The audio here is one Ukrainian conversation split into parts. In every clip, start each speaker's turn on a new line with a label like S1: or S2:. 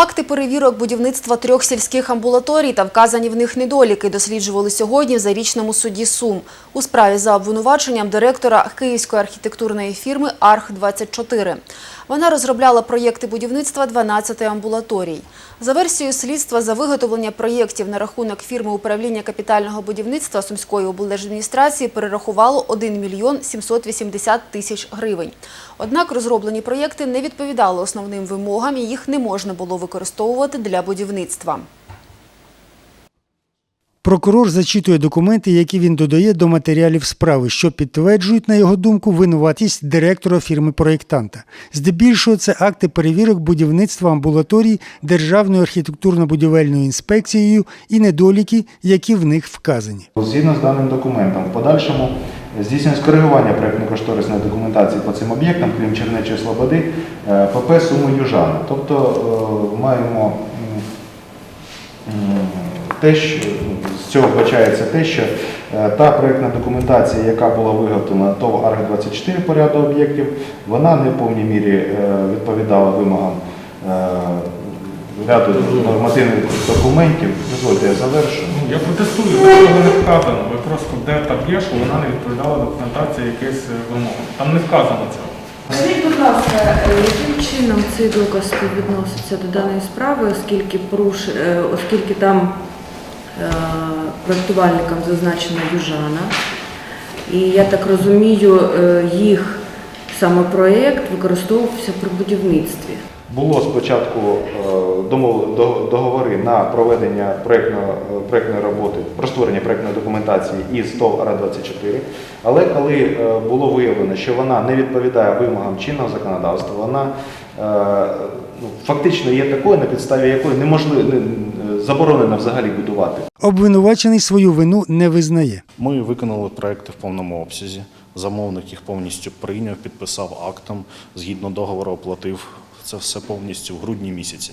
S1: Акти перевірок будівництва трьох сільських амбулаторій та вказані в них недоліки досліджували сьогодні в зарічному суді Сум у справі за обвинуваченням директора київської архітектурної фірми «Арх-24». Вона розробляла проєкти будівництва 12 амбулаторій. За версією слідства, за виготовлення проєктів на рахунок фірми управління капітального будівництва Сумської облдержадміністрації перерахувало 1 мільйон 780 тисяч гривень. Однак розроблені проєкти не відповідали основним вимогам і їх не можна було використовувати для будівництва.
S2: Прокурор зачитує документи, які він додає до матеріалів справи, що підтверджують, на його думку, винуватість директора фірми-проєктанта. Здебільшого це акти перевірок будівництва амбулаторій Державною архітектурно-будівельною інспекцією і недоліки, які в них вказані.
S3: Згідно з даним документом, в подальшому здійснюється коригування проєктно-кошторисної документації по цим об'єктам, крім Чернечої Слободи, е, ПП Суми Южана. Тобто е, маємо те, що з цього вбачається те, що е, та проєктна документація, яка була виготовлена ТОВ Арг-24 по ряду об'єктів, вона не в повній мірі е, відповідала вимогам е, ряду нормативних документів. Дозвольте, я завершу.
S4: Ну, Я протестую, такого не вказано. Ви просто де там є, що вона не відповідала документації якихось е, вимогам. Там не вказано цього.
S5: Скажіть, будь ласка, яким чином цей доказ співвідноситься до даної справи, оскільки поруш... оскільки там е, проєктувальником зазначена Южана, і я так розумію, е, їх саме проєкт використовувався при будівництві.
S3: Було спочатку е, договори на проведення проєктно- е, проєктної роботи, про створення проєктної документації із ТОВ АРА-24, але коли е, було виявлено, що вона не відповідає вимогам чинного законодавства, вона е, ну, фактично є такою, на підставі якої неможливо не- не- заборонено взагалі будувати.
S2: Обвинувачений свою вину не визнає.
S6: Ми виконали проекти в повному обсязі. Замовник їх повністю прийняв, підписав актом, згідно договору оплатив це все повністю в грудні місяці.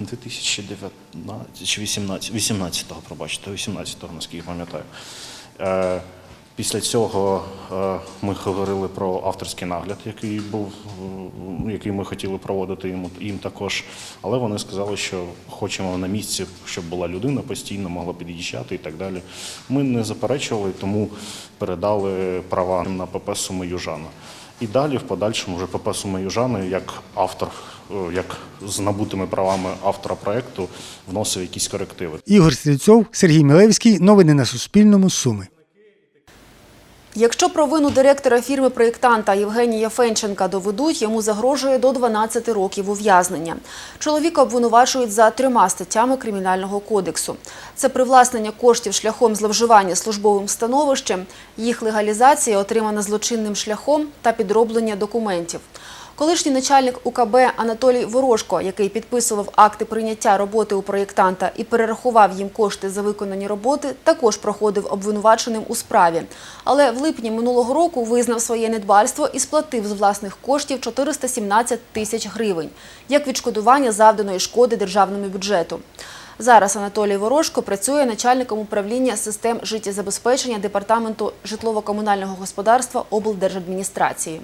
S6: 2019 чи 18, 18-го, пробачте, 18-го, наскільки пам'ятаю. Після цього е, ми говорили про авторський нагляд, який був, е, який ми хотіли проводити їм, також. Але вони сказали, що хочемо на місці, щоб була людина постійно, могла під'їжджати і так далі. Ми не заперечували, тому передали права на ПП Суми. І далі, в подальшому, вже ПП Суми як автор, е, як з набутими правами автора проекту, вносив якісь корективи.
S2: Ігор Стрільцов, Сергій Мілевський. Новини на Суспільному. Суми.
S1: Якщо провину директора фірми-проєктанта Євгенія Фенченка доведуть, йому загрожує до 12 років ув'язнення. Чоловіка обвинувачують за трьома статтями Кримінального кодексу. Це привласнення коштів шляхом зловживання службовим становищем, їх легалізація, отримана злочинним шляхом та підроблення документів. Колишній начальник УКБ Анатолій Ворожко, який підписував акти прийняття роботи у проєктанта і перерахував їм кошти за виконані роботи, також проходив обвинуваченим у справі. Але в липні минулого року визнав своє недбальство і сплатив з власних коштів 417 тисяч гривень як відшкодування завданої шкоди державному бюджету. Зараз Анатолій Ворожко працює начальником управління систем життєзабезпечення департаменту житлово-комунального господарства облдержадміністрації.